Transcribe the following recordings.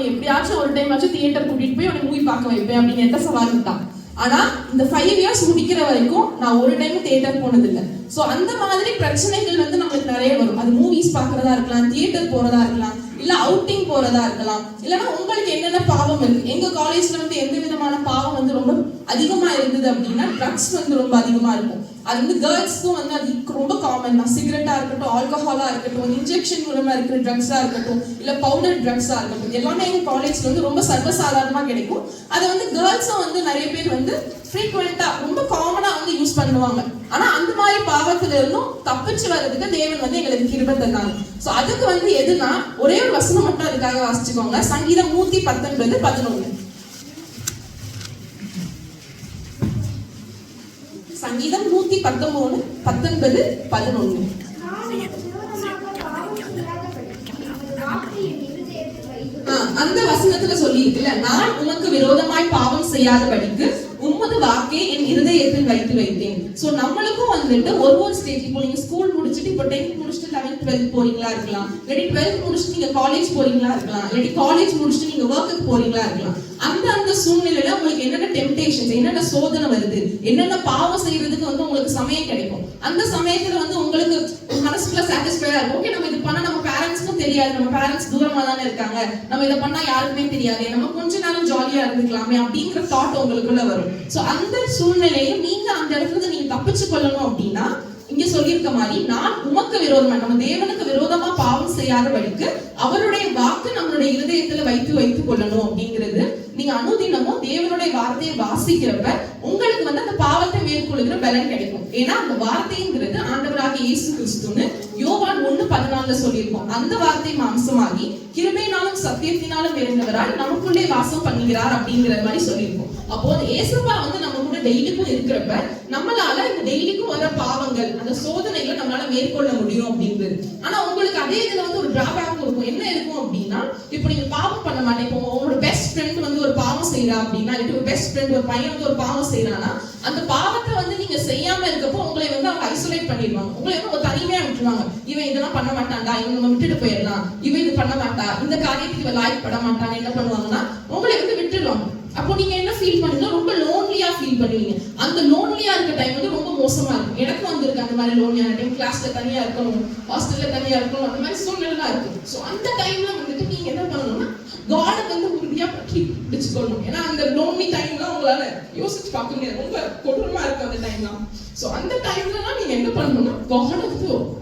அவனை எப்படியாச்சும் ஒரு டைம் ஆச்சும் தியேட்டர் கூட்டிட்டு போய் அவனை மூவி பார்க்க வைப்பேன் அப்படின்னு எந்த சவால் தான் ஆனா இந்த ஃபைவ் இயர்ஸ் முடிக்கிற வரைக்கும் நான் ஒரு டைம் தியேட்டர் போனதில்லை. ஸோ அந்த மாதிரி பிரச்சனைகள் வந்து நம்மளுக்கு நிறைய வரும். அது மூவிஸ் பார்க்கறதா இருக்கலாம் தியேட்டர் போறதா இருக்கலாம் இல்ல அவுட்டிங் போறதா இருக்கலாம். இல்லைன்னா உங்களுக்கு என்னென்ன பாவம் இருக்கு? எங்க காலேஜ்ல வந்து எந்த விதமான பாவம் வந்து ரொம்ப அதிகமா இருந்தது அப்படின்னா ட்ரக்ஸ் வந்து ரொம்ப அதிகமா இருக்கும். அது வந்து கேர்ள்ஸ்க்கும் வந்து அது ரொம்ப காமன் தான். சிகரெட்டா இருக்கட்டும் ஆல்கஹாலா இருக்கட்டும் இன்ஜெக்ஷன் மூலமா இருக்கிற ட்ரக்ஸா இருக்கட்டும் இல்ல பவுடர் ட்ரக்ஸா இருக்கட்டும் எல்லாமே எங்க காலேஜ்ல வந்து ரொம்ப சர்வசாதாரணமா கிடைக்கும். அதை வந்து கேர்ள்ஸும் வந்து நிறைய பேர் வந்து ஃப்ரீக்வெண்டா ரொம்ப காமனா வந்து யூஸ் பண்ணுவாங்க. ஆனா அந்த மாதிரி பாவத்துல இருந்தும் தப்பிச்சு வர்றதுக்கு தேவன் வந்து எங்களுக்கு கிருபை தந்தாங்க சோ அதுக்கு வந்து எதுனா ஒரே ஒரு வசனம் மட்டும் அதுக்காக வாசிச்சுக்கோங்க. சங்கீதம் நூத்தி பத்தொன்பது பதினொன்னு சங்கீதம் நூத்தி பத்தொன்பது பத்தொன்பது பதினொன்று. ஆஹ் அந்த வசனத்துல சொல்லி இருக்குல்ல நான் உனக்கு விரோதமாய் பாவம் செய்யாதபடிக்கு உமது வாக்கே என் இருதயத்தில் வைத்து வைத்தேன். சோ நம்மளுக்கும் வந்துட்டு ஒரு ஒரு ஸ்டேஜ் இப்போ நீங்க ஸ்கூல் முடிச்சுட்டு இப்போ டென்த் முடிச்சுட்டு லெவன்த் டுவெல்த் போறீங்களா இருக்கலாம். இல்லாட்டி டுவெல்த் முடிச்சுட்டு நீங்க காலேஜ் போறீங்களா இருக்கலாம். இல்லாட்டி காலேஜ் முடிச்சுட்டு நீங்க ஒர்க்குக்கு போறீங்களா இருக்கலாம். அந்த அந்த சூழ்நிலையில உங்களுக்கு என்னென்ன டெம்டேஷன்ஸ் என்னென்ன சோதனை வருது என்னென்ன பாவம் செய்யறதுக்கு வந்து உங்களுக்கு சமயம் கிடைக்கும். அந்த சமயத்துல வந்து உங்களுக்கு மனசுக்குள்ள சாட்டிஸ்ஃபைடா இருக்கும். ஓகே நம்ம இது பண்ண நம்ம பேரண்ட்ஸ்க்கும் தெரியாது. நம்ம பேரண்ட்ஸ் தூரமா தானே இருக்காங்க. நம்ம இதை பண்ணா யாருக்குமே தெரியாது. நம்ம கொஞ்ச நேரம் ஜாலியா இருந்துக்கலாமே அப்படிங்கிற தாட் உங்களுக்குள்ள வரும். சோ அந்த சூழ்நிலையும் நீங்க அந்த இடத்துல இருந்து நீங்க தப்பிச்சு கொள்ளணும் அப்படின்னா இங்க சொல்லியிருக்க மாதிரி நான் உமக்கு விரோதமா நம்ம தேவனுக்கு விரோதமா பாவம் செய்யாதபடிக்கு அவருடைய வாக்கு நம்மளுடைய இருதயத்துல வைத்து வைத்துக் கொள்ளணும் அப்படிங்கிறது நீங்க அனுதினமும் தேவனுடைய வார்த்தையை வாசிக்கிறப்ப உங்களுக்கு வந்து அந்த பாவத்தை மேற்கொள்கிற பலன் கிடைக்கும். ஏன்னா அந்த வார்த்தைங்கிறது ஆண்டவராக இயேசு கிறிஸ்துன்னு யோவான் ஒண்ணு பதினாலுல சொல்லியிருக்கோம். அந்த வார்த்தை மாம்சமாகி கிருபையினாலும் சத்தியத்தினாலும் இருந்தவரால் நமக்குள்ளே வாசம் பண்ணுகிறார் அப்படிங்கிற மாதிரி சொல்லியிருக்கோம். அப்போ அந்த ஏசப்பா வந்து நம்ம கூட டெய்லிக்கும் இருக்கிறப்ப நம்மளால இந்த டெய்லிக்கும் வர பாவங்கள் அந்த சோதனைகளை நம்மளால மேற்கொள்ள முடியும் அப்படிங்கிறது. ஆனா உங்களுக்கு அதே இதுல வந்து ஒரு டிராபேக் இருக்கும். என்ன இருக்கும் அப்படின்னா இப்போ நீங்க பாவம் பண்ண மாட்டேன். இப்போ உங்களோட பெஸ்ட் ஃப்ரெண்ட் வந்து பாவம் செய்யறா அப்படின்னா இல்லாட்டி ஒரு பெஸ்ட் ஃப்ரெண்ட் ஒரு பையன் வந்து ஒரு பாவம் செய்யறானா அந்த பாவத்தை வந்து நீங்க செய்யாம இருக்கப்போ உங்களை வந்து அவங்க ஐசோலேட் பண்ணிடுவாங்க. உங்களை வந்து அவங்க தனிமையா விட்டுருவாங்க. இவன் இதெல்லாம் பண்ண மாட்டான்டா இவன் நம்ம விட்டுட்டு போயிடலாம். இவன் இது பண்ண மாட்டா. இந்த காரியத்துக்கு இவன் லாய்க் பட மாட்டான்னு என்ன பண்ணுவாங்கன்னா உங்களை வந்து விட்டுருவாங்க. அப்போ நீங்க என்ன ஃபீல் பண்ணுங்க ரொம்ப லோன்லியா ஃபீல் பண்ணுவீங்க. அந்த லோன்லியா இருக்க டைம் வந்து ரொம்ப மோசமா இருக்கும். எனக்கும் வந்திருக்கு அந்த மாதிரி லோன்லியான டைம் கிளாஸ்ல தனியா இருக்கணும் ஹாஸ்டல்ல தனியா இருக்கணும் அந்த மாதிரி சூழ்நிலை இருக்கு. ஸோ அந்த டைம்ல வந்துட்டு நீங்க என்ன பண்ணணும்னா காடை முடியாம உறுதியா பிடிச்சுக்கொள்ளணும் ஏன்னா அந்த லோன்லி டைம்லாம் உங்களால யோசிச்சு பார்க்க முடியாது. ரொம்ப கொடூரமா இருக்கும் அந்த டைம்லாம் ஸோ அந்த டைம்லலாம் நீங்க என்ன பண்ணணும்னா காடை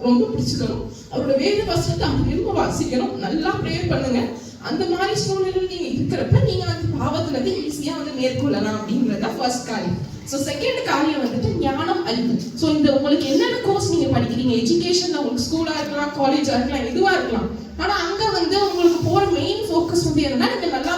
ரொம்ப பிடிச்சுக்கணும். அவரோட வேத வசனத்தை அவங்க விரும்ப வாசிக்கணும். நல்லா ப்ரேயர் பண்ணுங்க. அந்த மாதிரி சூழ்நிலையில் நீங்க இருக்கிறப்ப நீங்க அந்த பாவத்துல இருந்து ஈஸியா வந்து மேற்கொள்ளலாம் அப்படிங்கறத ஃபர்ஸ்ட் காரியம். ஸோ செகண்ட் காரியம் வந்துட்டு ஞானம் அறிவு. ஸோ இந்த உங்களுக்கு என்னென்ன கோர்ஸ் நீங்க படிக்கிறீங்க? எஜுகேஷன் உங்களுக்கு ஸ்கூலா இருக்கலாம் காலேஜா இருக்கலாம் எதுவா இருக்கலாம். ஆனா அங்க வந்து உங்களுக்கு போற மெயின் ஃபோக்கஸ் வந்து என்னன்னா நீங்க நல்லா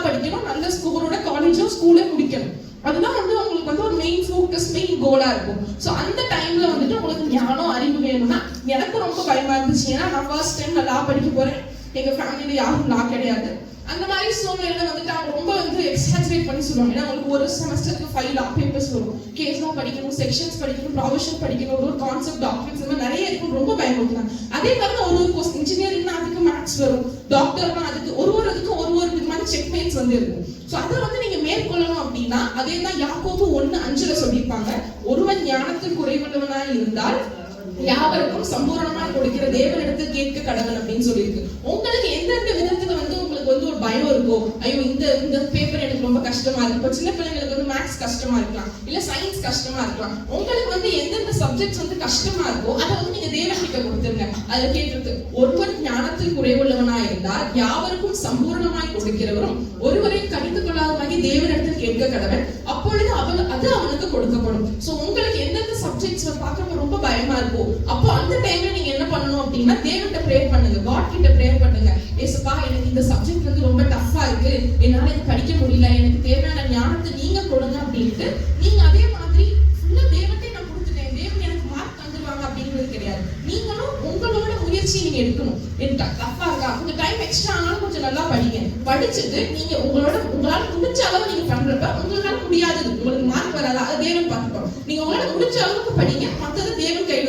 காலேஜும் ஸ்கூலே முடிக்கணும். அதுதான் வந்து உங்களுக்கு வந்து ஒரு மெயின் ஃபோக்கஸ் மெயின் கோலா இருக்கும். ஸோ அந்த டைம்ல வந்துட்டு உங்களுக்கு ஞானம் அறிவு வேணும்னா எனக்கு ரொம்ப பயமா இருந்துச்சு. ஏன்னா நான் ஃபர்ஸ்ட் டைம் நான் லா படிக்க போறேன். எங்க ஃபேமிலியில யாரும் லா கிடையாது. அந்த மாதிரி சூழ்நிலையில வந்துட்டு அவங்க ரொம்ப வந்து எக்ஸாஜரேட் பண்ணி சொல்லுவாங்க. ஏன்னா உங்களுக்கு ஒரு செமஸ்டருக்கு ஃபைவ் லா பேப்பர்ஸ் வரும். கேஸ்லாம் படிக்கணும் செக்ஷன்ஸ் படிக்கணும் ப்ரொவிஷன் படிக்கணும் ஒரு ஒரு கான்செப்ட் டாக்டர்ஸ் இந்த மாதிரி நிறைய இருக்கும். ரொம்ப பயமுறுத்துறாங்க. அதே மாதிரி ஒரு ஒரு கோர்ஸ் இன்ஜினியரிங்னா அதுக்கு மேத்ஸ் வரும். டாக்டர்னா அதுக்கு ஒரு ஒரு இதுக்கும் ஒரு ஒரு விதமான வந்து இருக்கும். ஸோ அதை வந்து நீங்க மேற்கொள்ளணும் அப்படின்னா அதே தான் யாக்கோபு ஒண்ணு அஞ்சுல சொல்லியிருப்பாங்க. ஒருவன் ஞானத்தில் குறைவுள்ளவனாய் இருந்தால் யாவருக்கும் சம்பூரணமா கொடுக்கிற தேவனிடத்தில் கேட்க கடவுள் அப்படின்னு சொல்லியிருக்கு. உங்களுக்கு எந்தெந்த விதத்தில் வந்து உங்களுக்கு வந்து ஒரு பயம் இருக்கோ ஐயோ இந்த இந்த பேப்பர் எனக்கு ரொம்ப கஷ்டமா இருக்கு. இப்போ சின்ன பிள்ளைங்களுக்கு வந்து மேக்ஸ் கஷ்டமா இருக்கலாம் இல்ல சயின்ஸ் கஷ்டமா இருக்கலாம். உங்களுக்கு வந்து எந்தெந்த சப்ஜெக்ட்ஸ் வந்து கஷ்டமா இருக்கோ அதை வந்து நீங்க தேவகிட்ட கொடுத்துருங்க. அதுல கேட்டிருக்கு ஒருவர் ஞானத்தில் குறைவுள்ளவனாய் இருந்தால் யாவருக்கும் சம்பூர்ணமாய் கொடுக்கிறவரும் ஒருவரை கடிந்து கொள்ளாதமாகி தேவனிடத்தில் கேட்க கடவன். அப்பொழுது அவன் அது அவனுக்கு கொடுக்கப்படும். சோ உங்களுக்கு எந்தெந்த சப்ஜெக்ட்ஸ் பார்க்கறப்ப ரொம்ப பயமா இருக்கும் அப்போ அந்த டைம்ல நீங்க பண்ணணும் அப்படின்னா தேவன்கிட்ட ப்ரேயர் பண்ணுங்க. காட் கிட்ட ப்ரேயர் பண்ணுங்க. ஏசப்பா எனக்கு இந்த சப்ஜெக்ட் வந்து ரொம்ப டஃப்பா இருக்கு. என்னால இது படிக்க முடியல. எனக்கு தேவையான ஞானத்தை நீங்க கொடுங்க அப்படின்ட்டு நீங்க அதே மாதிரி ஃபுல்லா தேவன்கிட்ட நான் கொடுத்துட்டேன். தேவன் எனக்கு மார்க் தந்துருவாங்க அப்படிங்கிறது கிடையாது. நீங்களும் உங்களோட முயற்சி நீங்க எடுக்கணும். எனக்கு டஃப்பா இருக்கா? கொஞ்சம் டைம் எக்ஸ்ட்ரா ஆனாலும் கொஞ்சம் நல்லா படிங்க. படிச்சுட்டு நீங்க உங்களோட உங்களால முடிஞ்ச அளவு நீங்க பண்றப்ப உங்களால முடியாதது. உங்களுக்கு மார்க் வராது? அதை தேவன் பார்த்துக்கணும் நீங்க உங்களால முடிஞ்ச அளவுக்கு படிங்க. மத்ததை தேவன் கை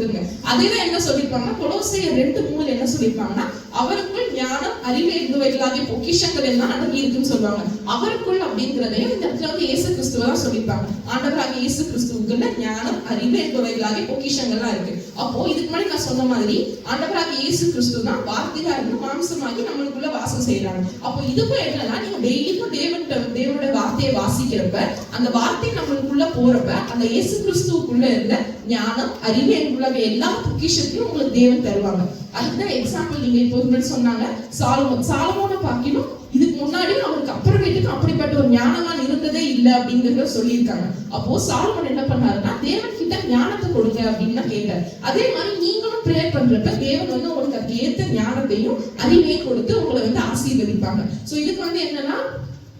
கொடுத்துருங்க. அதுவே என்ன சொல்லியிருப்பாங்கன்னா கொலோசையர் ரெண்டு மூணு என்ன சொல்லியிருப்பாங்கன்னா அவருக்குள் ஞானம் அறிவு என்பவைகளாகிய பொக்கிஷங்கள் எல்லாம் அடங்கி இருக்குன்னு சொல்லுவாங்க. அவருக்குள் அப்படிங்கிறதையும் இந்த இடத்துல வந்து இயேசு கிறிஸ்துவ தான் சொல்லியிருப்பாங்க. ஆண்டவராக இயேசு கிறிஸ்துவுக்குள்ள ஞானம் அறிவு என்பவைகளாகிய பொக்கிஷங்கள்லாம் இருக்கு. அப்போ இதுக்கு முன்னாடி நான் சொன்ன மாதிரி ஆண்டவராக இயேசு கிறிஸ்து தான் வார்த்தையா இருந்து மாம்சமாகி நம்மளுக்குள்ள வாசம் செய்யறாங்க அப்போ இதுக்கும் என்னன்னா நீங்க டெய்லிக்கும் தேவன் தேவனோட வார்த்தையை வாசிக்கிறப்ப அந்த வார்த்தை நம்மளுக்குள்ள போறப்ப அந்த இயேசு கிறிஸ்துவுக்குள்ள இருந்த ஞானம் அறிவு என்புள்ள எல்லா பொக்கிஷத்தையும் உங்களுக்கு தேவன் தருவாங்க. அதுதான் எக்ஸாம்பிள் நீங்க இப்போ சொன்னாங்க. சாலமோன் சாலமோனை பார்க்கணும் இதுக்கு முன்னாடி அவருக்கு அப்புறமேட்டுக்கு அப்படிப்பட்ட ஒரு ஞானவான் இருந்ததே இல்லை அப்படிங்கிறத சொல்லியிருக்காங்க. அப்போ சாலமோன் என்ன பண்ணாருன்னா தேவன் கிட்ட ஞானத்தை கொடுங்க அப்படின்னு தான் கேட்டார் அதே மாதிரி நீங்களும் ப்ரேயர் பண்றப்ப தேவன் வந்து உங்களுக்கு அதுக்கு ஏற்ற ஞானத்தையும் அறிவையும் கொடுத்து உங்களை வந்து ஆசீர்வதிப்பாங்க. சோ இதுக்கு வந்து என்னன்னா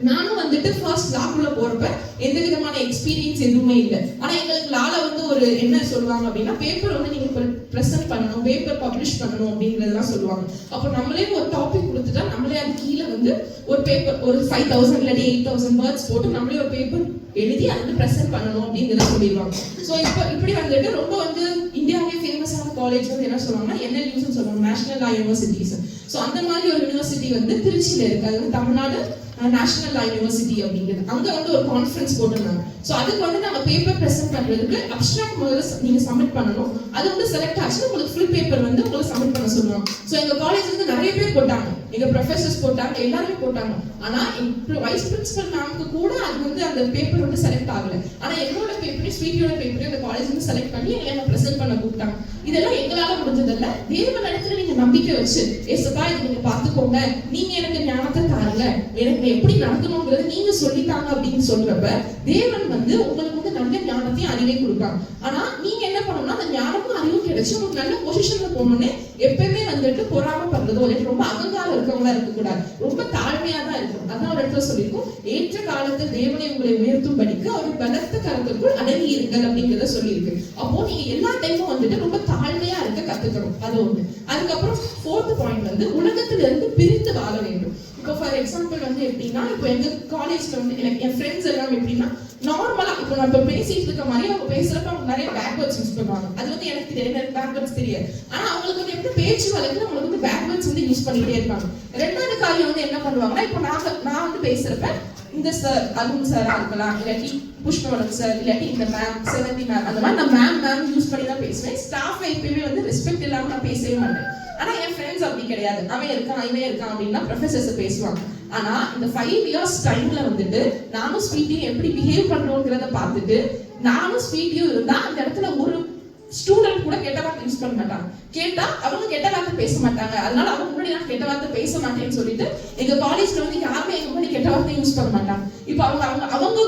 நானும் வந்துட்டு ஃபர்ஸ்ட் லாக்குள்ள போறப்ப எந்த விதமான எக்ஸ்பீரியன்ஸ் எதுவுமே இல்லை. ஆனா எங்களுக்கு லால வந்து ஒரு என்ன சொல்லுவாங்க அப்படின்னா பேப்பர் வந்து நீங்க ப்ரெசென்ட் பண்ணணும் பேப்பர் பப்ளிஷ் பண்ணணும் அப்படிங்கறதெல்லாம் சொல்லுவாங்க. அப்போ நம்மளே ஒரு டாபிக் கொடுத்துட்டா நம்மளே அது கீழே வந்து ஒரு பேப்பர் ஒரு ஃபைவ் தௌசண்ட் இல்லாட்டி எயிட் தௌசண்ட் வேர்ட்ஸ் போட்டு நம்மளே ஒரு பேப்பர் எழுதி அதை வந்து ப்ரெசென்ட் பண்ணணும் அப்படிங்கிறத சொல்லிடுவாங்க. ஸோ இப்போ இப்படி வந்துட்டு ரொம்ப வந்து இந்தியாவிலே ஃபேமஸான காலேஜ் வந்து என்ன சொல்லுவாங்கன்னா என்எல்யூஸ்னு சொல்லுவாங்க நேஷனல் லா யூனிவர்சிட்டிஸ் ஸோ அந்த மாதிரி ஒரு யூனிவர்சிட்டி வந்து திருச்சியில இருக்கு. அது வந்து தமிழ்நாடு நேஷனல் லா யூனிவர்சிட்டி அப்படிங்கிறது. அங்க வந்து ஒரு கான்ஃபரன்ஸ் போட்டிருந்தாங்க. ஸோ அதுக்கு வந்து நாங்க பேப்பர் ப்ரெசென்ட் பண்றதுக்கு அப்ட்ராக்ட் முதல்ல நீங்க சப்மிட் பண்ணணும். அது வந்து செலக்ட் ஆச்சு உங்களுக்கு ஃபுல் பேப்பர் வந்து உங்களுக்கு சப்மிட் பண்ண சொல்லுவாங்க. ஸோ எங்க காலேஜ் வந்து நிறைய பேர் போட்டாங்க. எங்க ப்ரொஃபசர்ஸ் போட்டாங்க எல்லாருமே போட்டாங்க. ஆனா வைஸ் பிரின்சிபல் மேம்க்கு கூட அது வந்து அந்த பேப்பர் வந்து செலக்ட் ஆகல. ஆனா என்னோட பேப்பரையும் ஸ்வீட்டியோட பேப்பரையும் அந்த காலேஜ் வந்து செலக்ட் பண்ணி எங்களை ப்ரெசென்ட் பண்ண கூப்பிட்டாங்க. இதெல்லாம் எங்களால முடிஞ்சதில்ல. தேவன் இடத்துல நீங்க நம்பிக்கை வச்சு ஏசப்பா இது நீங்க பாத்துக்கோங்க நீங்க எனக்கு ஞானத்தை தாருங்க. எனக்கு எப்படி நடக்கணுங்கிறத நீங்க சொல்லித்தாங்க அப்படின்னு சொல்றப்ப தேவன் வந்து உங்களுக்கு வந்து நல்ல ஞானத்தையும் அறிவையும் கொடுப்பாங்க. ஆனா நீங்க என்ன பண்ணணும்னா அந்த ஞானமும் அறிவும் கிடைச்சு உங்களுக்கு நல்ல பொசிஷன்ல போகணும்னு எப்பயுமே வந்துட்டு பொறாமப்படுறதோ இல்லை ரொம்ப அகங்காரம் இருக்கவங்களா இருக்கக்கூடாது. ரொம்ப தாழ்மையா தான் இருக்கும் அதான் ஒரு இடத்துல சொல்லியிருக்கோம். ஏற்ற காலத்தில் தேவனை உங்களை உயர்த்தும் படிக்க அவர் பலத்த கருத்துக்குள் அடங்கி இருங்கள் அப்படிங்கிறத சொல்லியிருக்கு. அப்போ நீங்க எல்லா டைமும் வந்துட்டு ரொம்ப தாழ்மையா இருக்க கத்துக்கணும். அது ஒண்ணு. அதுக்கப்புறம் ஃபோர்த் பாயிண்ட் வந்து உலகத்துல இருந்து பிரித்து வாழ வேண்டும். இப்போ ஃபார் எக்ஸாம்பிள் வந்து எப்படின்னா இப்போ எங்க காலேஜ்ல வந்து எனக்கு என் ஃப்ரெண்ட்ஸ் எல்லாம் எப்படின்னா நார்மலா இப்போ நான் இப்போ பேசிட்டு இருக்க மாதிரி அவங்க பேசுறப்ப அவங்க நிறைய பேக்வேர்ட்ஸ் யூஸ் பண்ணுவாங்க. அது வந்து எனக்கு தெரியாது எனக்கு பேக்வேர்ட்ஸ் தெரியாது. ஆனா அவங்களுக்கு வந்து எப்படி பேச்சு வழக்கில் அவங்களுக்கு வந்து பேக்வேர்ட்ஸ் வந்து யூஸ் பண்ணிட்டே இருப்பாங்க. ரெண்டாவது காரியம் வந்து என்ன பண்ணுவாங்கன்னா இப்போ நான் நான் வந்து பேசுறப்ப இந்த சார் அருண் சாரா இருக்கலாம் இல்லாட்டி புஷ்பவனம் சார் இல்லாட்டி இந்த மேம் செவந்தி மேம் அந்த மாதிரி நான் மேம் மேம் யூஸ் பண்ணி தான் பேசுவேன். ஸ்டாஃப் எப்பயுமே வந்து ரெஸ்பெக்ட் இல்லாம நான் பேசவே மாட்டேன். ஆனா என் ஃப்ரெண்ட்ஸ் அப்படி கிடையாது. அவன் இருக்கான் இவன் இருக்கான் அப்படின்னா ப்ரொஃபசர்ஸ் பேசுவாங்க. ஆனா இந்த ஃபைவ் இயர்ஸ் டைம்ல வந்துட்டு நானும் ஸ்வீட்டியும் எப்படி பிஹேவ் பண்றோங்கிறத பார்த்துட்டு நானும் ஸ்வீட்டியும் இருந்தா அந்த இடத்துல ஒரு ஸ்டூடெண்ட் கூட கெட்ட வார்த்தை யூஸ் பண்ண மாட்டாங்க. கேட்டா அவங்க கெட்ட வார்த்தை பேச மாட்டாங்க. அதனால அவங்க முன்னாடி நான் கெட்ட வார்த்தை பேச மாட்டேன்னு சொல்லிட்டு எங்க காலேஜ்ல வந்து யாருமே எங்க முன்னாடி கெட்ட வார்த்தை யூஸ் பண்ண மாட்டாங்க. இப்போ அவங்க அவங்க அவங்க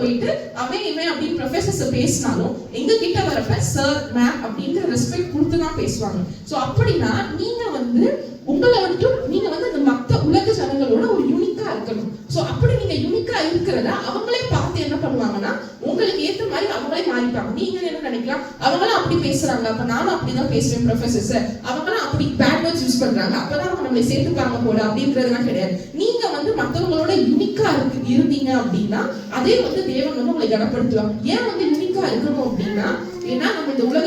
போயிட்டு அவன் இவன் அப்படின்னு ப்ரொஃபசர்ஸ் பேசினாலும் எங்க கிட்ட வரப்ப சார் மேம் அப்படின்ற ரெஸ்பெக்ட் கொடுத்து தான் பேசுவாங்க. ஸோ அப்படின்னா நீங்க வந்து உங்களை வந்துட்டு நீங்க வந்து அந்த மத்த உலக ஜனங்களோட ஒரு யூனிக்கா இருக்கணும். ஸோ அப்படி நீங்க யூனிக்கா இருக்கிறத அவங்களே பார்த்து என்ன பண்ணுவாங்கன்னா உங்களுக்கு ஏத்த மாதிரி அவங்களே மாறிப்பாங்க. நீங்க என்ன நினைக்கலாம்? அவங்களும் அப்படி பேசுறாங்க. அப்ப நானும் அப்படிதான் பேசுவேன் ப்ரொஃபசர்ஸ் அவங்களாம் அப்படி பேட் வேர்ட்ஸ் யூஸ் பண்றாங்க. அப்பதான் அவங்க நம்மளை சேர்த்துப்பாங்க போல அப்படின்றதுலாம் கிடையாது. நீங்க வந்து மத்தவங்களோட யூனிக்கா இருக்கு இருந்தீங்க அப்படின்னா அதே வந்து தேவன் வந்து உங்களை கனப்படுத்துவாங்க ஏன் வந்து யூனிக்கா இருக்கணும் அப்படின்னா ஏன்னா நம்ம இந்த உலக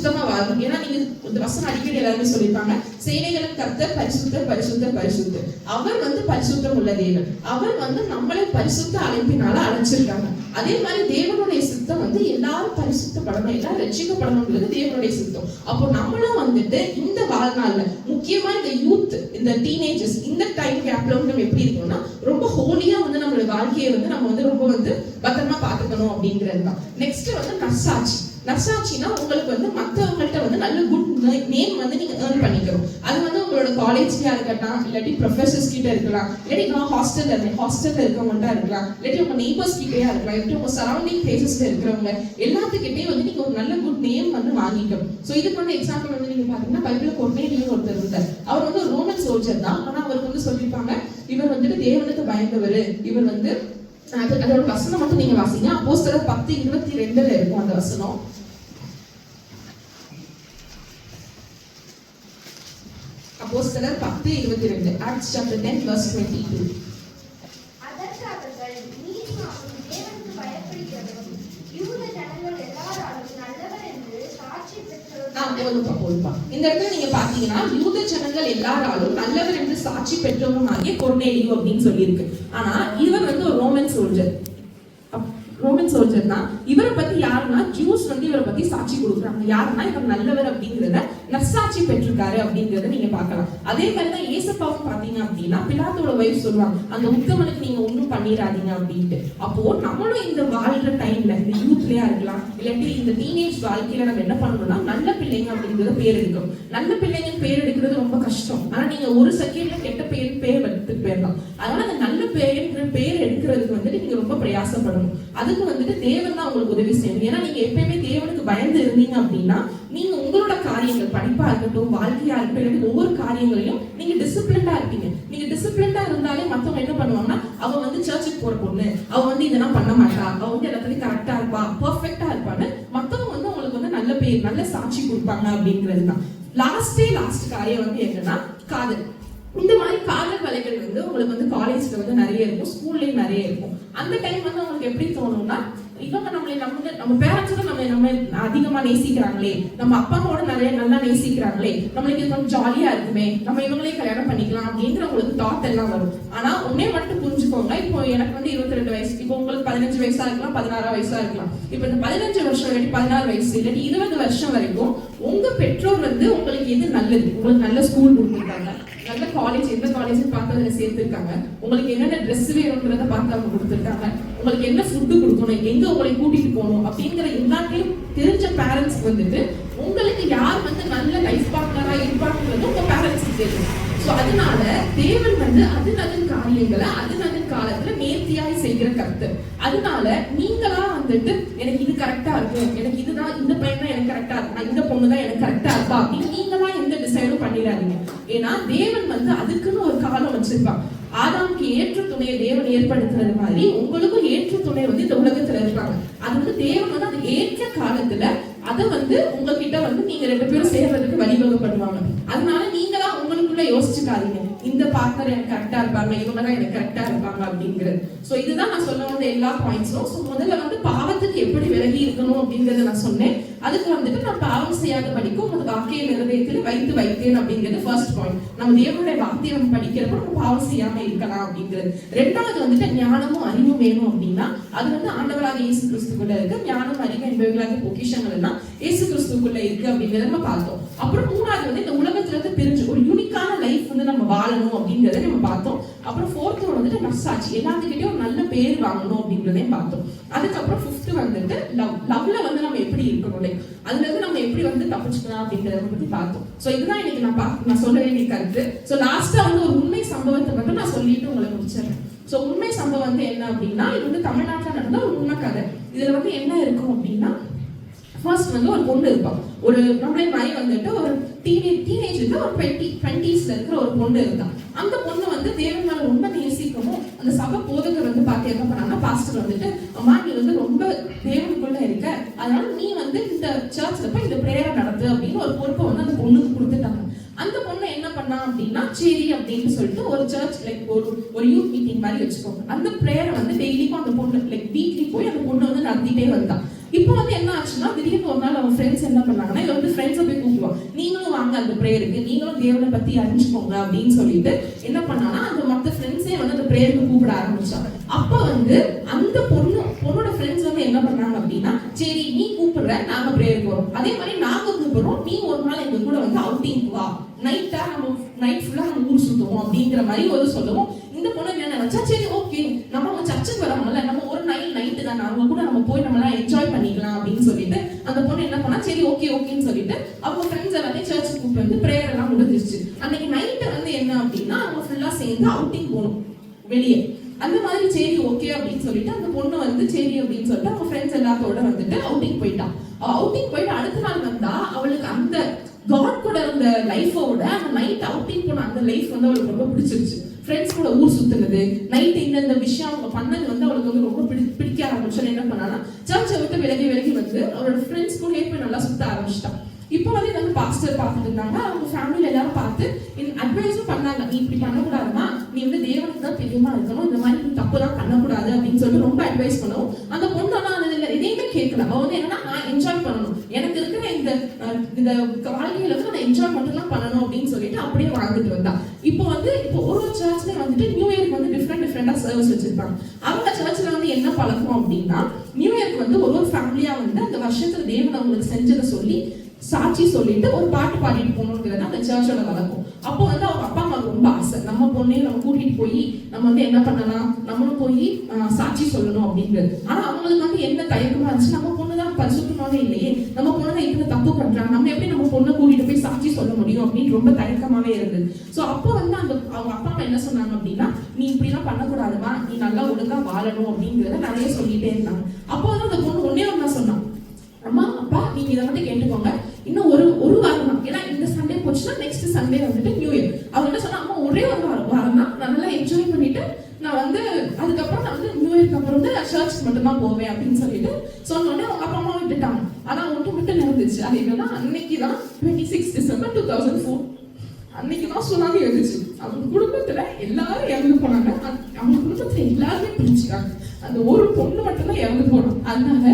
வந்து பரிசுத்தமா வாழணும் ஏன்னா நீங்க இந்த வசனம் அடிக்கடி எல்லாருமே சொல்லியிருப்பாங்க சேனைகளும் கர்த்தர் பரிசுத்த பரிசுத்த பரிசுத்த அவர் வந்து பரிசுத்தம் உள்ள தேவன். அவர் வந்து நம்மளை பரிசுத்த அழைப்பினால அழைச்சிருக்காங்க. அதே மாதிரி தேவனுடைய சித்தம் வந்து எல்லாரும் பரிசுத்தப்படணும் எல்லாரும் ரட்சிக்கப்படணுங்கிறது தேவனுடைய சித்தம். அப்போ நம்மளும் வந்துட்டு இந்த வாழ்நாள்ல முக்கியமா இந்த யூத் இந்த டீனேஜர்ஸ் இந்த டைம் கேப்ல வந்து நம்ம எப்படி இருக்கணும்னா ரொம்ப ஹோலியா வந்து நம்மளோட வாழ்க்கையை வந்து நம்ம வந்து ரொம்ப வந்து பத்திரமா பாத்துக்கணும் அப்படிங்கிறது தான். நெக்ஸ்ட் வந்து நர்சாட்சி நர்சாட்சினா உங்களுக்கு வந்து மற்றவங்கள்ட்ட வந்து நல்ல குட் நேம் வந்து நீங்க ஏர்ன் பண்ணிக்கணும். அது வந்து உங்களோட காலேஜ்லயா இருக்கட்டும் இல்லாட்டி ப்ரொஃபஸர்ஸ் கிட்ட இருக்கலாம் இல்லாட்டி நான் ஹாஸ்டல்ல இருந்தேன் ஹாஸ்டல்ல இருக்கவங்கள்ட்ட இருக்கலாம் இல்லாட்டி உங்க நெய்பர்ஸ் கிட்டயா இருக்கலாம் இல்லாட்டி உங்க சரௌண்டிங் பிளேசஸ்ல இருக்கிறவங்க எல்லாத்துக்கிட்டையும் வந்து நீங்க ஒரு நல்ல குட் நேம் வந்து வாங்கிக்கணும். ஸோ இது வந்து எக்ஸாம்பிள் வந்து நீங்க பாத்தீங்கன்னா பைபிள் கொண்டேனியும் ஒருத்தர் இருந்தார். அவர் வந்து ரோமன் சோல்ஜர் தான். ஆனா அவருக்கு வந்து சொல்லியிருப்பாங்க இவர் வந்துட்டு தேவனுக்கு பயந்தவர். இவர் வந்து அது அதோட வசனம் மட்டும் நீங்க வாசிங்க. அப்போஸ்தலர் பத்து இருபத்தி ரெண்டுல இருக்கும் அந்த வசனம். அப்போ அப்போஸ்தலர் பத்து இருபத்தி ரெண்டு. Act chapter ten verse twenty two அதற்கு அவர்கள் நீதிமானும் தேவனுக்கு பயப்படுகிறவரும் யூத ஜனங்கள் எல்லாராலும் நல்லவர் என்று சாட்சி பெற்றவரும் போதுப்பா போதுப்பா இந்த இடத்துல நீங்க பாத்தீங்கன்னா யூத ஜனங்கள் எல்லாராலும் நல்லவர் என்று சாட்சி பெற்றவரும் ஆகிய கொர்நேலியு அப்படின்னு சொல்லியிருக்கு. ஆனா இவர் வந்து ஒரு ரோமன் சோல்ஜர் ரோமன் சோல்ஜர் தான் இவரை பத்தி யாருன்னா ஜூஸ் வந்து இவரை பத்தி சாட்சி கொடுக்குறாங்க. யாருன்னா இவர் நல்லவர் அப்படிங்கிறத நற்சாட்சி பெற்றிருக்காரு அப்படிங்கறத நீங்க பார்க்கலாம். அதே மாதிரி தான் ஏசப்பாவும் பாத்தீங்க அப்படின்னா பிலாத்தோட வயசு சொல்லுவாங்க அந்த உத்தமனுக்கு நீங்க ஒண்ணும் பண்ணிடாதீங்க அப்படின்ட்டு. அப்போ நம்மளும் இந்த வாழ்ற டைம்ல இந்த யூத்லயா இருக்கலாம் இல்லாட்டி இந்த டீனேஜ் வாழ்க்கையில நம்ம என்ன பண்ணணும்னா நல்ல பிள்ளைங்க அப்படிங்கறத பேர் எடுக்கணும். நல்ல பிள்ளைங்க பேர் எடுக்கிறது ரொம்ப கஷ்டம். ஆனா நீங்க ஒரு செகண்ட்ல கெட்ட பேர் பேர் எடுத்துட்டு போயிடலாம். அதனால அந்த நல்ல பேருங்கிற பேர் எடுக்கிறதுக்கு வந்துட்டு நீங்க ரொம்ப பிரயாசப்படணும். அதுக்கு வந்து வந்துட்டு தேவன் தான் உங்களுக்கு உதவி செய்யணும். ஏன்னா நீங்க எப்பயுமே தேவனுக்கு பயந்து இருந்தீங்க அப்படின்னா நீங்க உங்களோட காரியங்கள் படிப்பா இருக்கட்டும் வாழ்க்கையா இருக்கட்டும் ஒவ்வொரு காரியங்களையும் நீங்க டிசிப்ளின்டா இருப்பீங்க. நீங்க டிசிப்ளின்டா இருந்தாலே மத்தவங்க என்ன பண்ணுவாங்கன்னா அவ வந்து சர்ச்சுக்கு போற பொண்ணு அவ வந்து இதெல்லாம் பண்ண மாட்டா அவ வந்து எல்லாத்துலயும் கரெக்டா இருப்பா பர்ஃபெக்டா இருப்பான்னு மத்தவங்க வந்து உங்களுக்கு வந்து நல்ல பேர் நல்ல சாட்சி கொடுப்பாங்க அப்படிங்கிறது தான். லாஸ்டே லாஸ்ட் காரியம் வந்து என்னன்னா காதல். இந்த மாதிரி காதல் வலைகள் வந்து உங்களுக்கு வந்து காலேஜ்ல வந்து நிறைய இருக்கும் ஸ்கூல்லயும் நிறைய இருக்கும். அந்த டைம் வந்து உங்களுக்கு எப்படி தோணும்னா இவங்க நம்மளை நம்ம நம்ம பேரண்ட்ஸ் நம்ம நம்ம அதிகமா நேசிக்கிறாங்களே நம்ம அப்பா அம்மாவோட நிறைய நல்லா நேசிக்கிறாங்களே நம்மளுக்கு இது கொஞ்சம் ஜாலியா இருக்குமே நம்ம இவங்களே கல்யாணம் பண்ணிக்கலாம் அப்படிங்கிற உங்களுக்கு தாட் எல்லாம் வரும். ஆனா உன்னே மட்டும் புரிஞ்சுக்கோங்க இப்போ எனக்கு வந்து இருபத்தி ரெண்டு வயசு இப்போ உங்களுக்கு பதினஞ்சு வயசா இருக்கலாம் பதினாறா வயசா இருக்கலாம். இப்போ இந்த பதினஞ்சு வருஷம் இல்லாட்டி பதினாறு வயசு இல்லாட்டி இருபது வருஷம் வரைக்கும் உங்க பெற்றோர் வந்து உங்களுக்கு எது நல்லது? உங்களுக்கு நல்ல ஸ்கூல் கொடுத்துருக்காங்க. நல்ல காலேஜ் எந்த காலேஜ் பார்த்து அதில் சேர்த்துருக்காங்க. உங்களுக்கு என்னென்ன ட்ரெஸ் வேணுங்கிறத பார்த்து அவங்க கொடுத்துருக்காங்க. உங்களுக்கு என்ன ஃபுட்டு கொடுக்கணும் எங்க உங்களை கூட்டிட்டு போகணும் அப்படிங்கிற எல்லாத்தையும் தெரிஞ்ச பேரண்ட்ஸ் வந்துட்டு உங்களுக்கு யார் வந்து நல்ல லைஃப் பார்ட்னராக இருப்பாங்கிறது உங்க பேரண்ட்ஸ்க்கு தெரியும் ஸோ அதனால தேவன் வந்து அது நல்ல காரியங்களை அது காலத்துல நேர்த்தியாய் செய்கிற கருத்து. அதனால நீங்களா வந்துட்டு எனக்கு இது கரெக்டா இருக்கும் எனக்கு இதுதான் இந்த பையன் தான் எனக்கு கரெக்டா இருக்கும் இந்த பொண்ணு தான் எனக்கு கரெக்டா இருப்பா. அப்படின்னு நீங்களா எந்த டிசைடும் பண்ணிடாதீங்க. ஏன்னா தேவன் வந்து அதுக்குன்னு ஒரு காலம் வச்சிருப்பான். ஆதாமுக்கு ஏற்ற துணையை தேவன் ஏற்படுத்துறது மாதிரி உங்களுக்கும் ஏற்ற துணை வந்து இந்த உலகத்துல இருப்பாங்க. அது வந்து தேவன் வந்து அது ஏற்ற காலத்துல அதை வந்து உங்ககிட்ட வந்து நீங்க ரெண்டு பேரும் சேர்றதுக்கு வழிவகை பண்ணுவாங்க அதனால நீங்களா உங்களுக்குள்ள இந்த பார்ட்னர் எனக்கு கரெக்டா இருப்பாங்க இவங்க தான் எனக்கு கரெக்டா இருப்பாங்க அப்படிங்கிறது. சோ இதுதான் நான் சொல்ல வந்த எல்லா பாயிண்ட்ஸும் ஸோ முதல்ல வந்து பாவத்துக்கு எப்படி விலகி இருக்கணும் அப்படிங்கறத நான் சொன்னேன். அதுக்கு வந்துட்டு நான் பாவம் செய்யாத படிக்கும் உனது வாக்கிய நிர்ணயத்தில் வைத்து வைத்தேன் அப்படிங்கிறது ஃபர்ஸ்ட் பாயிண்ட் நம்ம தேவனுடைய வார்த்தையை நம்ம படிக்கிறப்ப நம்ம பாவம் செய்யாம இருக்கலாம் அப்படிங்கிறது. ரெண்டாவது வந்துட்டு ஞானமும் அறிவும் வேணும் அப்படின்னா அது வந்து ஆண்டவராக இயேசு கிறிஸ்துக்குள்ள இருக்கு. ஞானம் அறிவு என்பவர்களாக பொக்கிஷங்கள் எல்லாம் இயேசு கிறிஸ்துக்குள்ள இருக்கு அப்படிங்கிறத நம்ம பார்த்தோம். அப்புறம் மூணாவது வந்து இந்த உலகத்துல இருந்து பிரிஞ்சு ஒரு யூனிக்கான லைஃப் வந்து நம்ம வாழணும் அப்படிங்கறத நம்ம பார்த்தோம். அப்புறம் ஃபோர்த்து வந்துட்டு மசாஜ். எல்லாத்துக்கிட்டையும் ஒரு நல்ல பேர் வாங்கணும் அப்படின்றதையும் பார்த்தோம். அதுக்கப்புறம் ஃபிஃப்த்து வந்துட்டு லவ் லவ்ல வந்து நம்ம எப்படி இருக்கணும்? லைக் அதுல இருந்து நம்ம எப்படி வந்து தப்பிச்சுக்கலாம் அப்படிங்கிறத பத்தி பார்த்தோம். ஸோ இதுதான் இன்னைக்கு நான் பார்க்க நான் சொல்ல வேண்டிய கருத்து. ஸோ லாஸ்டா வந்து ஒரு உண்மை சம்பவத்தை மட்டும் நான் சொல்லிட்டு உங்களை முடிச்சிடுறேன். ஸோ உண்மை சம்பவம் வந்து என்ன அப்படின்னா இது வந்து தமிழ்நாட்டில் நடந்த ஒரு உண்மை கதை. இதில் வந்து என்ன இருக்கும் அப்படின்னா ஃபர்ஸ்ட் வந்து ஒரு பொண்ணு இருப்பான் ஒரு நம்மளே மாதிரி வந்துட்டு ஒரு டீனேஜ் டீனேஜ்ல ஒரு டுவெண்ட்டி டுவெண்ட்டீஸ்ல இருக்கிற ஒரு பொண்ணு இருந்தான் அந்த பொண்ணு வந்து தேவன் மேல ரொம்ப நேசிக்கவும் அந்த சபை போதகர் வந்து பார்த்து என்ன பண்ணாங்க பாஸ்டர் வந்துட்டு அம்மா நீ வந்து ரொம்ப தேவனுக்குள்ள இருக்க. அதனால நீ வந்து இந்த சர்ச்ல போய் இந்த பிரேயரை நடத்து அப்படின்னு ஒரு பொறுப்பை வந்து அந்த பொண்ணுக்கு கொடுத்துட்டாங்க. அந்த பொண்ணு என்ன பண்ணா அப்படின்னா சரி அப்படின்னு சொல்லிட்டு ஒரு சர்ச் லைக் ஒரு ஒரு யூத் மீட்டிங் மாதிரி வச்சுக்கோங்க. அந்த ப்ரேயரை வந்து டெய்லிக்கும் அந்த பொண்ணு லைக் வீக்லி போய் அந்த பொண்ணு வந்து நடத்திட்டே வந்தான் இப்போ வந்து என்ன ஆச்சுன்னா திடீர்னு ஒரு நாள் அவன் ஃப்ரெண்ட்ஸ் என்ன பண்ணாங்கன்னா இவன் வந்து ஃப்ரெண்ட்ஸை போய் கூப்பிடுவான் நீங்களும் வாங்க அந்த ப்ரேயருக்கு நீங்களும் தேவனை பத்தி அறிஞ்சுக்கோங்க அப்படின்னு சொல்லிட்டு என்ன பண்ணானா அந்த மற்ற ஃப்ரெண்ட்ஸே வந்து அந்த ப்ரேயருக்கு கூப்பிட ஆரம்பிச்சான் அப்ப வந்து அந்த பொண்ணு பொண்ணோட ஃப்ரெண்ட்ஸ் வந்து என்ன பண்ணாங்க அப்படின்னா சரி நீ கூப்பிடுற நாங்க ப்ரேயருக்கு வரோம். அதே மாதிரி நாங்க கூப்பிடுறோம். நீ ஒரு நாள் எங்க கூட வந்து அவுட்டிங் வா. நைட்டா நம்ம நைட் ஃபுல்லா நம்ம ஊர் சுத்துவோம் அப்படிங்கிற மாதிரி ஒரு சொல்லுவோம் இந்த பொண்ணு என்ன நினைச்சா சரி ஓகே நம்ம அவங்க சர்ச்சுக்கு வரோம்ல நம்ம ஒரு நைட் நைட்டு தானே. அவங்க கூட நம்ம போய் நம்ம எல்லாம் என்ஜாய் பண்ணிக்கலாம் அப்படின்னு சொல்லிட்டு அந்த பொண்ணு என்ன பண்ணா சரி ஓகே ஓகேன்னு சொல்லிட்டு அவங்க ஃப்ரெண்ட்ஸ் எல்லாத்தையும் சர்ச்சுக்கு கூப்பிட்டு வந்து ப்ரேயர் எல்லாம் முடிஞ்சிருச்சு. அன்னைக்கு நைட்டு வந்து என்ன அப்படின்னா அவங்க ஃபுல்லா சேர்ந்து அவுட்டிங் போகணும் வெளியே. அந்த மாதிரி சரி ஓகே அப்படின்னு சொல்லிட்டு அந்த பொண்ணு வந்து சரி அப்படின்னு சொல்லிட்டு அவங்க ஃப்ரெண்ட்ஸ் எல்லாத்தோட வந்துட்டு அவுட்டிங் போயிட்டான் அவுட்டிங் போயிட்டு அடுத்த நாள் வந்தா அவளுக்கு அந்த காட் கூட இருந்த லைஃபோட அந்த நைட் அவுட்டிங் போன அந்த லைஃப் வந்து அவளுக்கு ரொம்ப பிடிச்சிருச்சு. ஃப்ரெண்ட்ஸ் கூட ஊர் சுத்துனது நைட் இந்த விஷயம் அவங்க பண்ணது வந்து அவளுக்கு வந்து ரொம்ப பிடி பிடிக்க ஆரம்பிச்சோன்னு என்ன பண்ணானா சர்ச்சை விட்டு விலகி விலகி வந்து அவளோட ஃப்ரெண்ட்ஸ் கூட போய் நல்லா சுத்த ஆரம்பிச்சிட்டான் இப்போ வந்து இதை வந்து பாஸ்டர் பார்த்துட்டு இருந்தாங்க. அவங்க ஃபேமிலியில் எல்லாரும் பார்த்து அட்வைஸும் பண்ணாங்க நீ இப்படி பண்ணக்கூடாதுமா. நீ வந்து தேவனுக்கு தான் தெரியுமா இருக்கணும். இந்த மாதிரி நீ தப்புலாம் பண்ணக்கூடாது. அப்படின்னு சொல்லிட்டு ரொம்ப அட்வைஸ் பண்ணுவோம் அந்த பொண்ணு ஆனது இல்லை. எதையுமே கேட்கல. அவ வந்து என்னன்னா நான் என்ஜாய் பண்ணணும். எனக்கு இருக்கிற இந்த இந்த வாழ்க்கையில வந்து நான் என்ஜாய் மட்டும்லாம் பண்ணணும். அப்படின்னு சொல்லிட்டு அப்படியே வாழ்ந்துட்டு வந்தா. இப்போ வந்து வந்துட்டு நியூ இயருக்கு வந்து டிஃப்ரெண்ட் டிஃப்ரெண்டாக சர்வீஸ் வச்சிருப்பாங்க. அவங்க சர்ச்சில் வந்து என்ன பழக்கம் அப்படின்னா நியூ இயர்க்கு வந்து ஒரு ஒரு ஃபேமிலியாக வந்து அந்த வருஷத்துல தேவன் அவங்களுக்கு செஞ்சதை சொல்லி சாட்சி சொல்லிட்டு ஒரு பாட்டு பாடிட்டு போகணுங்கிறது அந்த சர்ச்சோட வழக்கம். அப்போ வந்து அவங்க அப்பா அம்மா ரொம்ப ஆசை. நம்ம பொண்ணையும் நம்ம கூட்டிட்டு போய் நம்ம வந்து என்ன பண்ணலாம்? நம்மளும் போய் சாட்சி சொல்லணும் அப்படிங்கிறது. ஆனா அவங்களுக்கு வந்து என்ன தயக்கமா இருந்துச்சு? நம்ம பொண்ணு தான் பரிசுத்தமாவே இல்லையே. நம்ம பொண்ணு தான் இப்படி தப்பு பண்றாங்க. நம்ம எப்படி நம்ம பொண்ணை கூட்டிட்டு போய் சாட்சி சொல்ல அப்படின்னு ரொம்ப தயக்கமாவே இருந்தது சோ அப்போ வந்து அந்த அவங்க அப்பா அம்மா என்ன சொன்னாங்க அப்படின்னா நீ இப்படிலாம் பண்ணக்கூடாதுமா. நீ நல்லா ஒழுங்கா வாழணும் அப்படிங்கிறத நிறைய சொல்லிட்டே இருந்தாங்க. அப்போ வந்து அந்த பொண்ணு ஒன்னே ஒன்னா சொன்னான் அம்மா அப்பா நீங்க இதை மட்டும் கேட்டுக்கோங்க. இன்னும் ஒரு ஒரு வாரம் தான். ஏன்னா இந்த சண்டே போச்சுன்னா நெக்ஸ்ட் சண்டே வந்துட்டு நியூ இயர் அவங்க என்ன சொன்னா அம்மா ஒரே ஒரு வாரம் வாரம் தான். நல்லா என்ஜாய் பண்ணிட்டு நான் வந்து அதுக்கப்புறம் நான் வந்து நியூ இயர்க்கு அப்புறம் வந்து சர்ச் மட்டும்தான் போவேன் அப்படின்னு சொல்லிட்டு சொன்னோடனே அவங்க அப்பா அம்மா விட்டுட்டாங்க. ஆனா ஒன்று மட்டும் நடந்துச்சு அது என்னன்னா அன்னைக்கு தான் twenty six December two thousand four அன்னைக்கு தான் சுனாமி வந்துச்சு அவங்க குடும்பத்துல எல்லாரும் இறந்து போனாங்க. அவங்க குடும்பத்துல எல்லாருமே பிரிச்சுட்டாங்க அந்த ஒரு பொண்ணு மட்டும் தான் இறந்து போனோம் அதனால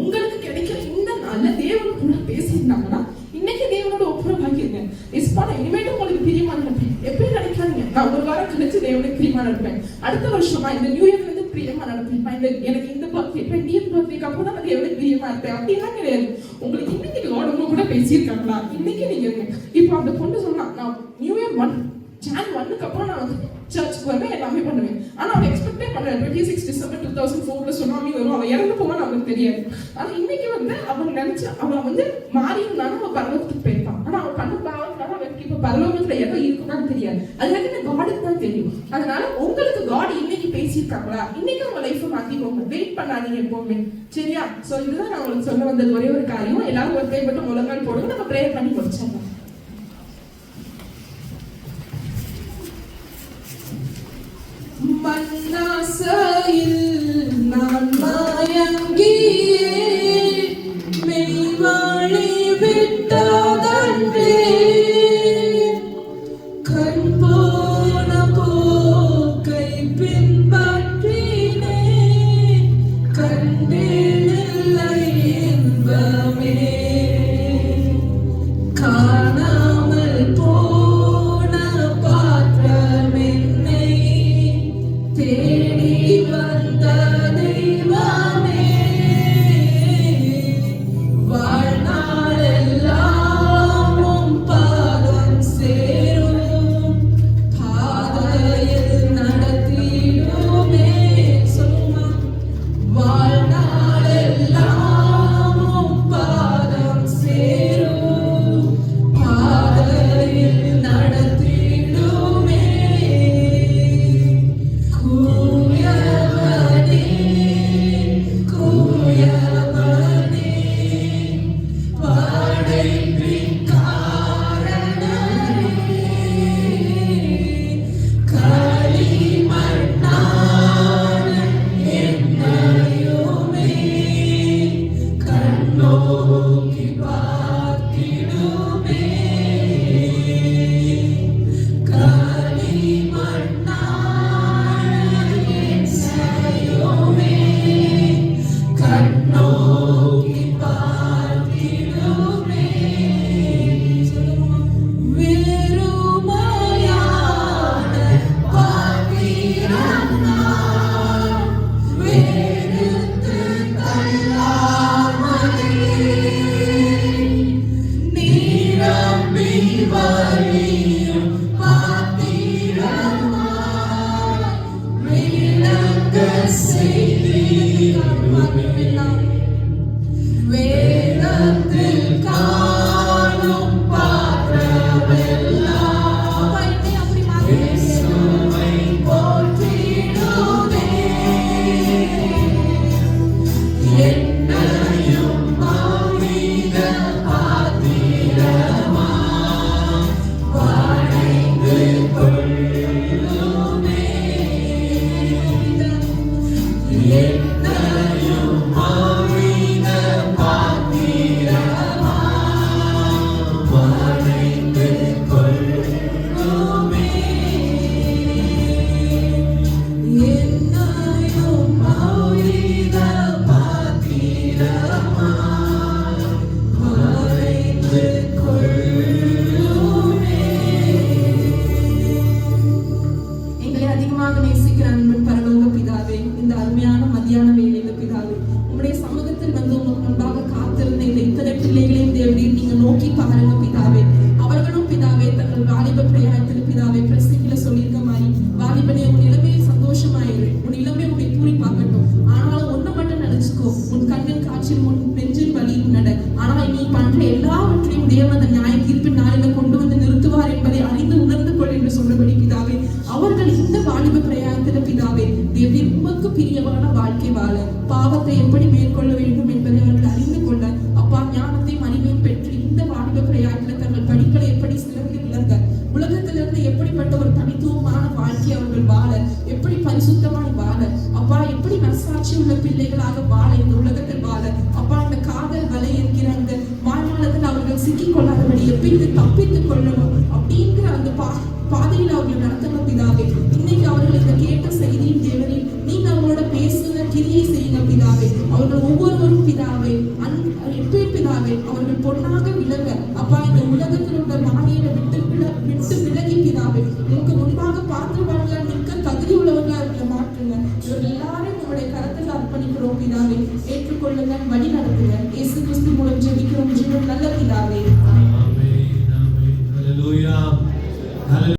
உங்களுக்கு கிடைக்கிற இந்த நல்ல தேவன் கூட பேசியிருந்தாங்கன்னா இன்னைக்கு தேவனோட ஒப்புரவாக்கிருங்க இஸ்பான இனிமேட்டு உங்களுக்கு பிரியமா நடப்பேன் எப்படி நினைக்காதீங்க. நான் ஒரு வாரம் கழிச்சு தேவனுக்கு பிரியமா நடப்பேன் அடுத்த வருஷமா இந்த நியூ இயர்ல இருந்து பிரியமா நடப்பேன் இந்த எனக்கு இந்த பர்த்டே டுவெண்ட்டி பர்த்டேக்கு அப்புறம் தான் நான் தேவனுக்கு பிரியமா இருப்பேன். அப்படிலாம் கிடையாது. உங்களுக்கு இன்னைக்கு லோடமும் கூட பேசியிருக்காங்களா? இன்னைக்கு நீங்க இருங்க. அந்த பொண்ணு சொன்னான் நான் நியூ இயர் ஒன் ஜான் ஒன்னுக்கு அப்புறம் நான் வந்து சர்ச்சுக்கு வருவேன் எல்லாமே பண்ணுவேன். ஆனா அவன் எக்ஸ்பெக்டே பண்ணல. Twenty six December two thousand ஃபோர்ல சுனாமி வரும் அவன் இறந்து போவான்னு அவனுக்கு தெரியாது. ஆனா இன்னைக்கு வந்து அவன் நினைச்சு அவன் வந்து மாறி இருந்தாலும் அவன் பரலோகத்துக்கு போயிருப்பான் ஆனா அவன் பண்ண பாவத்தினால அவனுக்கு இப்ப பரலோகத்துல எதோ இருக்குன்னு தெரியாது. அது வந்து காடுக்கு தான் தெரியும். அதனால உங்களுக்கு காட் இன்னைக்கு பேசியிருக்காங்களா? இன்னைக்கு உங்க லைஃப் மாத்திக்கோங்க. வெயிட் பண்ணாதீங்க எப்பவுமே. சரியா? சோ இதுதான் நான் உங்களுக்கு சொல்ல வந்தது. ஒரே ஒரு காரியம். எல்லாரும் ஒரு ப்ரே மட்டும் முழங்கால் போடுங்க. நம்ம ப்ரேயர் பண்ணி முடிச்சிடலாம். sayın எப்படி உள்ள பிள்ளைகளாக வாழ இந்த உலகத்தில் வாழ. அப்பா அந்த காதல் வலை என்கிற அந்த வாழ்நாளத்தில் அவர்கள் சிக்கிக் கொள்ளாதபடி எப்படி தப்பித்துக் கொள்ளணும் அப்படிங்கிற அந்த பா பாதையில் அவர்கள் நடத்தணும் பிதாவே. இன்னைக்கு அவர்கள் இந்த கேட்ட செய்தியின் தேவனே நீங்க அவங்களோட பேசுங்க கிரியை செய்யுங்க பிதாவே. அவர்கள் ஒவ்வொருவரும் பிதாவே அன் எப்பே பிதாவே அவர்கள் பொன்னாக விளங்க. அப்பா இந்த உலகத்தில் உள்ள மாயையில விட்டு விட விட்டு விலகி பிதாவே உங்களுக்கு முன்பாக பார்த்து வாழ்கள் நிற்க தகுதி உள்ளவர்களா இருக்கிற மாற்றுங்க இவர்கள் எல்லாரும் வழி நடத்துங்க